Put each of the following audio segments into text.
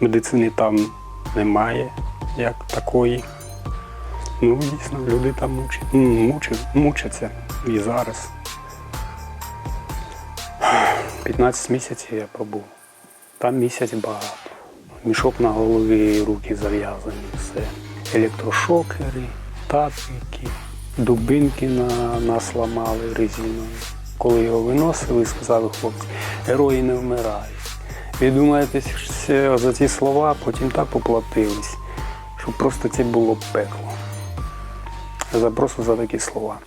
Медицини там немає як такої. Ну, дійсно, люди там мучать, ну, мучать, мучаться і зараз. 15 місяців я пробув. Там місяць багато. Мішок на голові, руки зав'язані, все. Електрошокери, тапки, дубинки на, нас ламали резиною. Коли його виносили, сказали хлопці, герої не вмирають. Ви думаєте, за ці слова потім так поплатились, що просто це було пекло. За, просто за такі слова.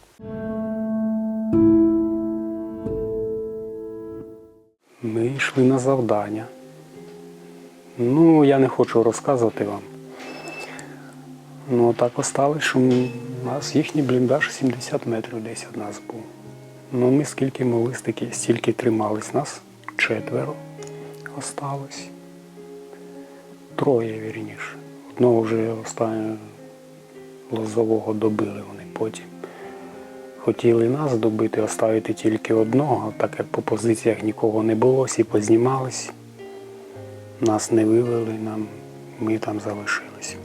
Ми йшли на завдання. Ну, я не хочу розказувати вам. Ну, так осталось, що у нас їхній бліндаж 70 метрів десь від нас був. Ну, ми скільки стільки, стільки тримались. Нас четверо осталось. Троє, вірніше. Одного вже останнього лозового добили вони потім. Хотіли нас добити, оставити тільки одного, так як по позиціях нікого не було, всі познімались. Нас не вивели, нам, ми там залишились.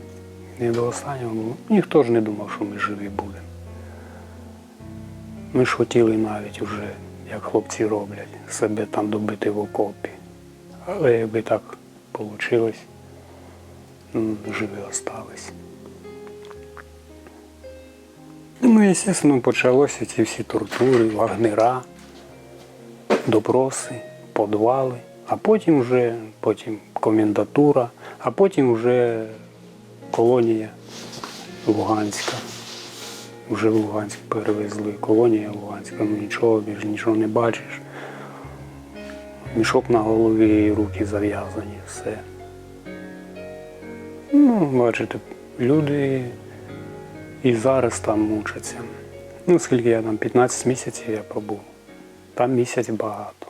Не до останнього було. Ніхто ж не думав, що ми живі будемо. Ми ж хотіли навіть уже, як хлопці роблять, себе там добити в окопі. Але якби так вийшло, живі остались. Ну, звісно, почалося ці всі тортури, вагнера, допроси, подвали, а потім вже потім комендатура, а потім вже колонія Луганська. Вже в Луганськ перевезли. Колонія Луганська, ну нічого, більш нічого не бачиш. Мішок на голові, руки зав'язані, все. Ну, бачите, люди і зараз там мучаться. Ну, скільки я там, 15 місяців я пробув. Там місяць багато.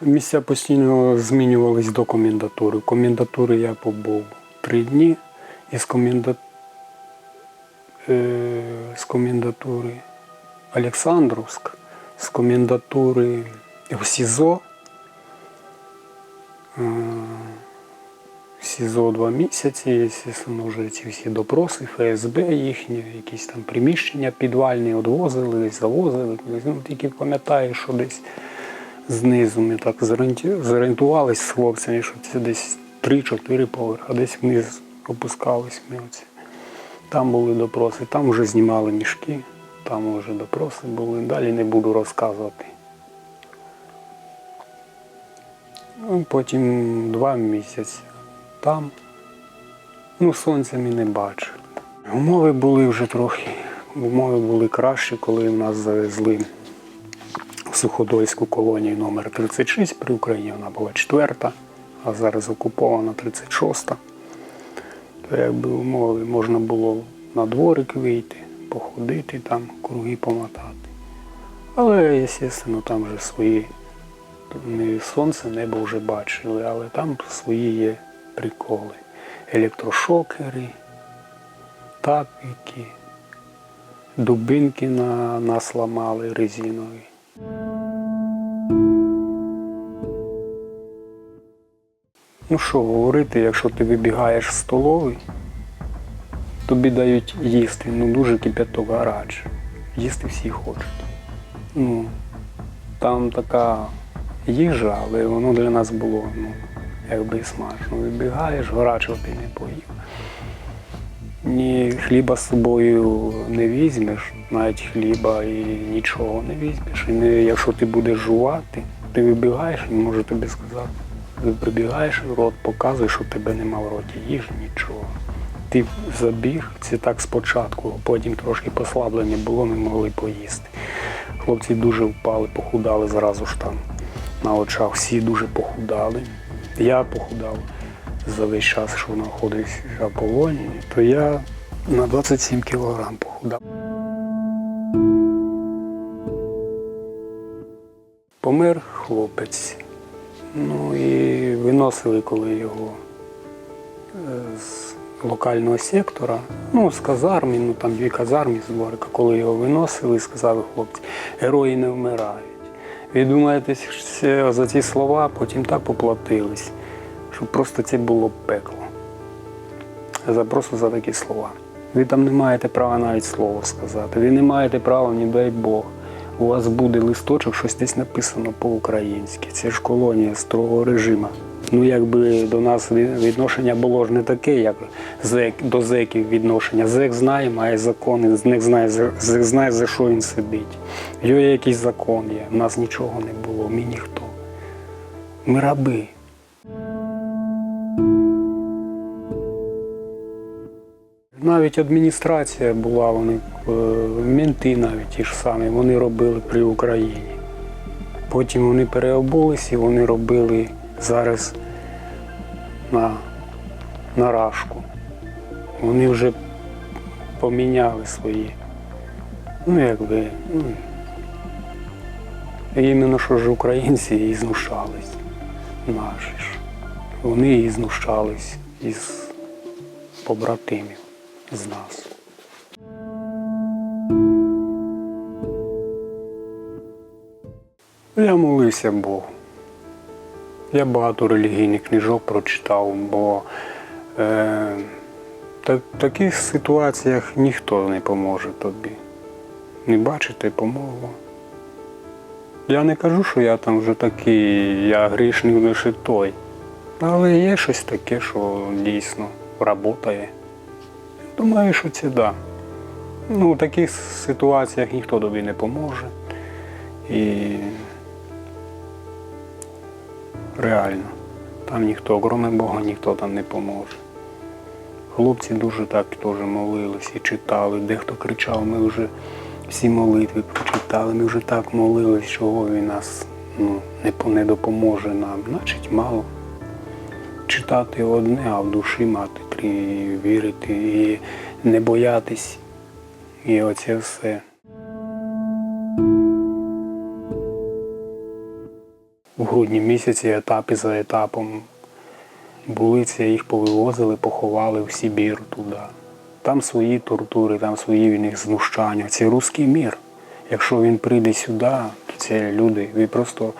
Місця постійно змінювались до комендатури. Комендатури я побув три дні із коменда... е... з комендатури Олександровськ, з комендатури в СІЗО. Е, СІЗО два місяці, звісно, вже ці всі допроси, ФСБ їхні, якісь там приміщення підвальні відвозили, завозили. Ну, тільки пам'ятаю, що десь знизу ми так зорієнту- зорієнтувались з хлопцями, що це десь 3-4 поверхи, а десь вниз опускались ми. Оці. Там були допроси, там вже знімали мішки, там вже допроси були. Далі не буду розказувати. Ну, Потім два місяці там. Ну, сонця ми не бачили. Умови були вже трохи. Умови були кращі, коли нас завезли в Суходольську колонію номер 36 при Україні вона була четверта, а зараз окупована 36-та. То якби умови можна було на дворик вийти, походити там, круги помотати. Але, звісно, там вже свої ми сонце, небо вже бачили, але там свої є приколи. Електрошокери, тапіки, дубинки на нас ламали резинові. Ну що говорити, якщо ти вибігаєш з столової, тобі дають їсти, ну дуже кипяток гарач. Їсти всі хочуть. Ну, там така їжа, але воно для нас було ну, якби і смачно. Вибігаєш, гарячого ти не поїв. Ні хліба з собою не візьмеш, навіть хліба і нічого не візьмеш. І не, якщо ти будеш жувати, ти вибігаєш, він може тобі сказати. Ти прибігаєш, рот показує, що в тебе нема в роті їжі, нічого. Ти забіг, це так спочатку, потім трошки послаблення було, ми могли поїсти. Хлопці дуже впали, похудали зразу ж там на очах. Всі дуже похудали. Я похудав за весь час, що знаходився в полоні, то я на 27 кілограм похудав. Помер хлопець. Ну і виносили, коли його е, локального сектора, ну, з казарми, ну там дві казарми з дворика, коли його виносили, сказали хлопці, герої не вмирають. Ви думаєте, за ці слова потім так поплатились, що просто це було пекло. За просто за такі слова. Ви там не маєте права навіть слово сказати. Ви не маєте права, ні дай Бог. У вас буде листочок, щось десь написано по-українськи. Це ж колонія строгого режиму. Ну, якби до нас відношення було ж не таке, як зек, до зеків відношення. Зек знає, має закони, з них знає, зек знає, за що він сидить. Його якийсь закон є. У нас нічого не було, ми ніхто. Ми раби. Навіть адміністрація була, вони е, мінти навіть ті ж самі, вони робили при Україні. Потім вони переобулись і вони робили зараз на, на рашку. Вони вже поміняли свої. Ну, якби, ну, іменно що ж українці і знущались наші ж. Вони і знущались із побратимів з нас. Я молився Богу. Я багато релігійних книжок прочитав, бо е, та, в таких ситуаціях ніхто не поможе тобі. Не бачите помогу. Я не кажу, що я там вже такий, я грішний лише той. Але є щось таке, що дійсно працює. Думаю, що це да. Ну, в таких ситуаціях ніхто тобі не поможе. І реально, там ніхто, крім Бога, ніхто там не поможе. Хлопці дуже так теж молились і читали. Дехто кричав, ми вже всі молитви прочитали, ми вже так молились, чого він нас ну, не, не допоможе нам. Значить, мало читати одне, а в душі мати три, вірити і не боятись. І оце все. У грудні місяці етапи за етапом були це, їх повивозили, поховали в Сибір туди. Там свої тортури, там свої в них знущання. Це руський мір. Якщо він прийде сюди, то це люди. Ви просто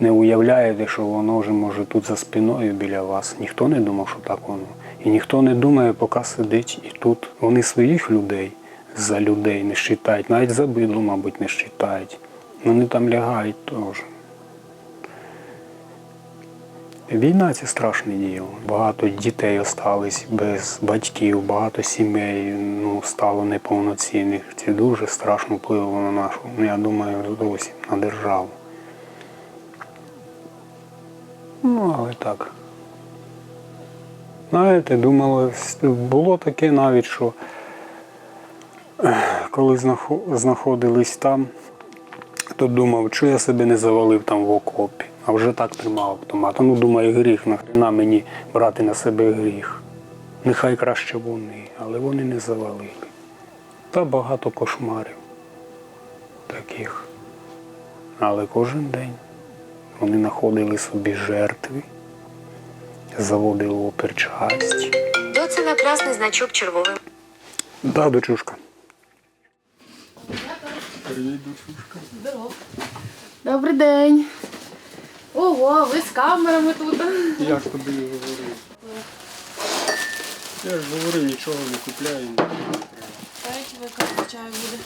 не уявляєте, що воно вже може тут за спиною біля вас. Ніхто не думав, що так воно. І ніхто не думає, поки сидить і тут. Вони своїх людей за людей не вважають, навіть за бидло, мабуть, не вважають. Вони там лягають теж. Війна це страшне діло. Багато дітей остались без батьків, багато сімей ну, стало неповноцінних. Це дуже страшно впливало на нашу, ну, я думаю, зовсім на державу. Ну, але так. Знаєте, думали, було таке навіть, що коли знаходились там, то думав, що я себе не завалив там в окопі, а вже так тримав автомат. Ну, думаю, гріх, нахрена мені брати на себе гріх. Нехай краще вони, але вони не завалили. Та багато кошмарів таких. Але кожен день вони знаходили собі жертви, заводили оперчасть. Доці на красний значок червовим. Да, дочушка. Добрий день. Ого, ви з камерами тут. Я ж тобі говорив. Я ж говорив, нічого не купляю. Дайте ви капу чаю буде.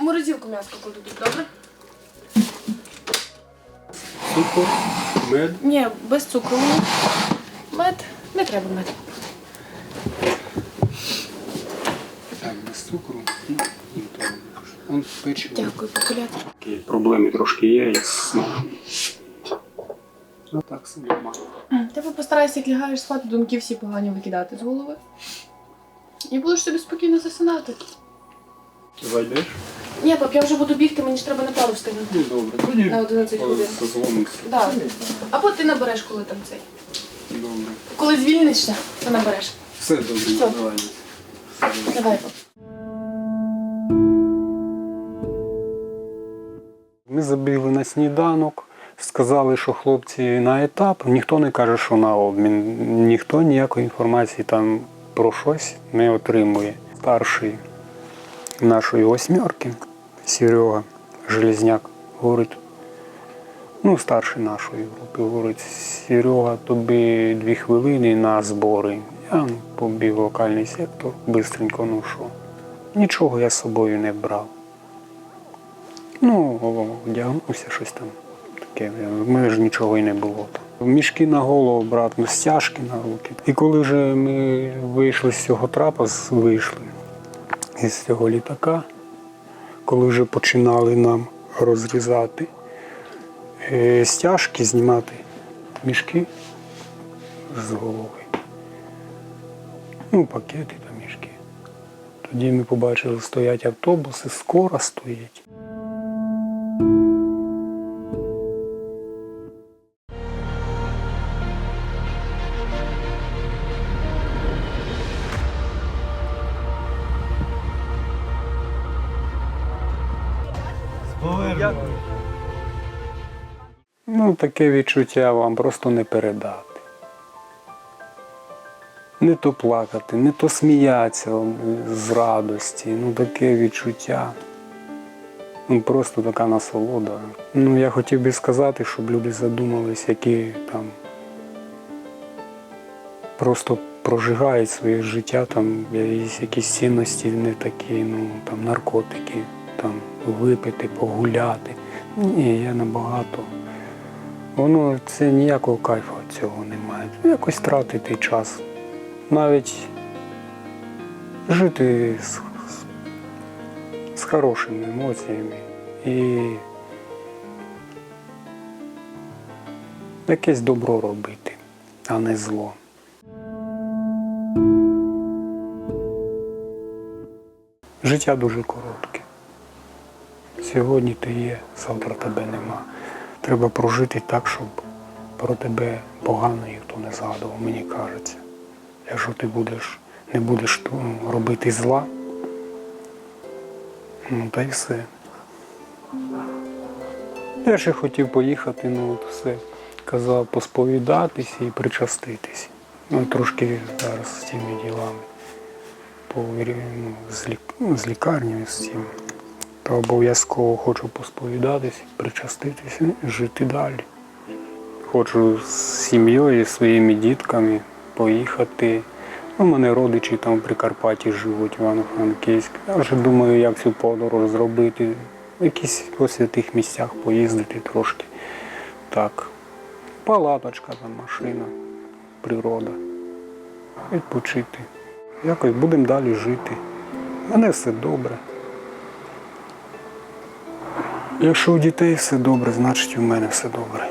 Морозилку м'яско кладу тут, добре? Цукор, мед. Ні, без цукру. Не треба мед. Так, без цукру. І то. Он печиво. Дякую, покуляти. Такі Проблеми трошки є із смаком. Ну так собі мало. Ти постарайся, як лягаєш спати, думки всі погані викидати з голови. І будеш собі спокійно засинати. Зайдеш? Ні, пап, я вже буду бігти, мені ж треба на пару встигнути. Ну добре. Тоді На 11 годин. созвонимося. Да. Або ти набереш, коли там цей. Добре. Коли звільнишся, то набереш. Все добре, Все. давай. Давай. Ми забігли на сніданок, сказали, що хлопці на етап. Ніхто не каже, що на обмін. Ніхто ніякої інформації там про щось не отримує. Старший нашої восьмерки, Серега Железняк, говорить, ну, старший нашої групи, говорить, Серега, тобі дві хвилини на збори. Я побіг в локальний сектор, бистренько, ну що. Нічого я з собою не брав. Ну, одягнувся щось там таке. В мене ж нічого і не було. Мішки на голову, обратно, стяжки на руки. І коли вже ми вийшли з цього трапа, вийшли із цього літака, коли вже починали нам розрізати стяжки, знімати мішки з голови. Ну, пакети та мішки. Тоді ми побачили, стоять автобуси, скоро стоїть. Ну, таке відчуття вам просто не передати. Не то плакати, не то сміятися з радості. Ну, таке відчуття. Ну, просто така насолода. Ну, я хотів би сказати, щоб люди задумались, які там просто прожигають своє життя, там якісь цінності не такі, ну там наркотики, там випити, погуляти. Ні, я набагато. Воно це ніякого кайфу цього немає. Якось тратити час. Навіть жити з, з, з хорошими емоціями і якесь добро робити, а не зло. Життя дуже коротке. Сьогодні ти є, завтра тебе нема. Треба прожити так, щоб про тебе погано ніхто не згадував, мені кажеться. Якщо ти будеш, не будеш робити зла, ну та й все. Я ще хотів поїхати, ну от все. Казав посповідатися і причаститись. Ну, трошки зараз з цими ділами. По, ну, з лікарнею з цим. Та обов'язково хочу посповідатись, причаститися жити далі. Хочу з сім'єю, своїми дітками поїхати. У мене родичі там в Прикарпатті живуть, Івано-Франківськ. Я вже думаю, як цю подорож зробити. В якісь по святих місцях поїздити трошки. Так. Палаточка, там машина, природа. Відпочити. Якось будемо далі жити. У мене все добре. Якщо у дітей все добре, значить у мене все добре.